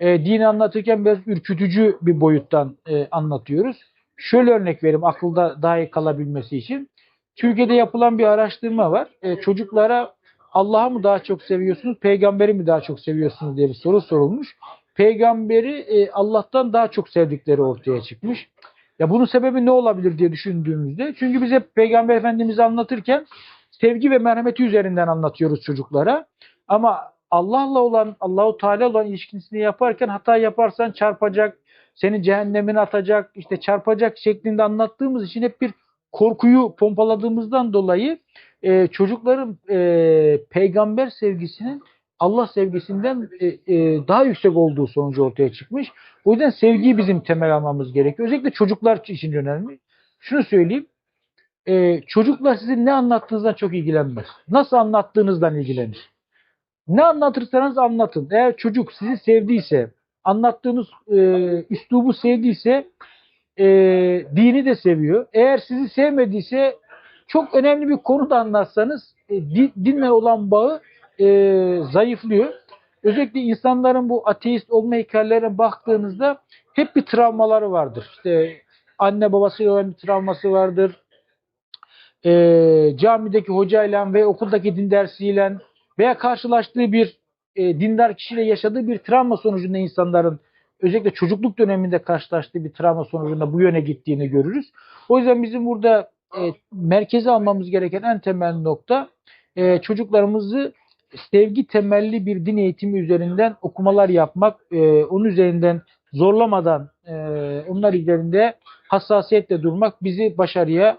e, dini anlatırken biraz ürkütücü bir boyuttan e, anlatıyoruz. Şöyle örnek vereyim akılda daha iyi kalabilmesi için. Türkiye'de yapılan bir araştırma var. E, çocuklara Allah'ı mı daha çok seviyorsunuz, peygamberi mi daha çok seviyorsunuz diye bir soru sorulmuş. Peygamberi e, Allah'tan daha çok sevdikleri ortaya çıkmış. Ya bunun sebebi ne olabilir diye düşündüğümüzde. Çünkü biz hep Peygamber Efendimiz'i anlatırken sevgi ve merhameti üzerinden anlatıyoruz çocuklara. Ama Allah'la olan, Allahu Teala olan ilişkisini yaparken hata yaparsan çarpacak, seni cehennemine atacak, işte çarpacak şeklinde anlattığımız için hep bir korkuyu pompaladığımızdan dolayı e, çocukların e, peygamber sevgisinin Allah sevgisinden e, e, daha yüksek olduğu sonucu ortaya çıkmış. O yüzden sevgiyi bizim temel almamız gerekiyor. Özellikle çocuklar için önemli. Şunu söyleyeyim. e, çocuklar sizin ne anlattığınızdan çok ilgilenmez. Nasıl anlattığınızdan ilgilenir. Ne anlatırsanız anlatın. Eğer çocuk sizi sevdiyse, anlattığınız e, üslubu sevdiyse e, dini de seviyor. Eğer sizi sevmediyse çok önemli bir konu da anlatsanız e, di- dinle olan bağı e, zayıflıyor. Özellikle insanların bu ateist olma hikayelerine baktığınızda hep bir travmaları vardır. İşte anne babasıyla olan bir travması vardır. E, camideki hocayla ve okuldaki din dersiyle veya karşılaştığı bir e, dindar kişiyle yaşadığı bir travma sonucunda insanların özellikle çocukluk döneminde karşılaştığı bir travma sonucunda bu yöne gittiğini görürüz. O yüzden bizim burada e, merkeze almamız gereken en temel nokta e, çocuklarımızı sevgi temelli bir din eğitimi üzerinden okumalar yapmak, e, onun üzerinden zorlamadan e, onlar üzerinde hassasiyetle durmak bizi başarıya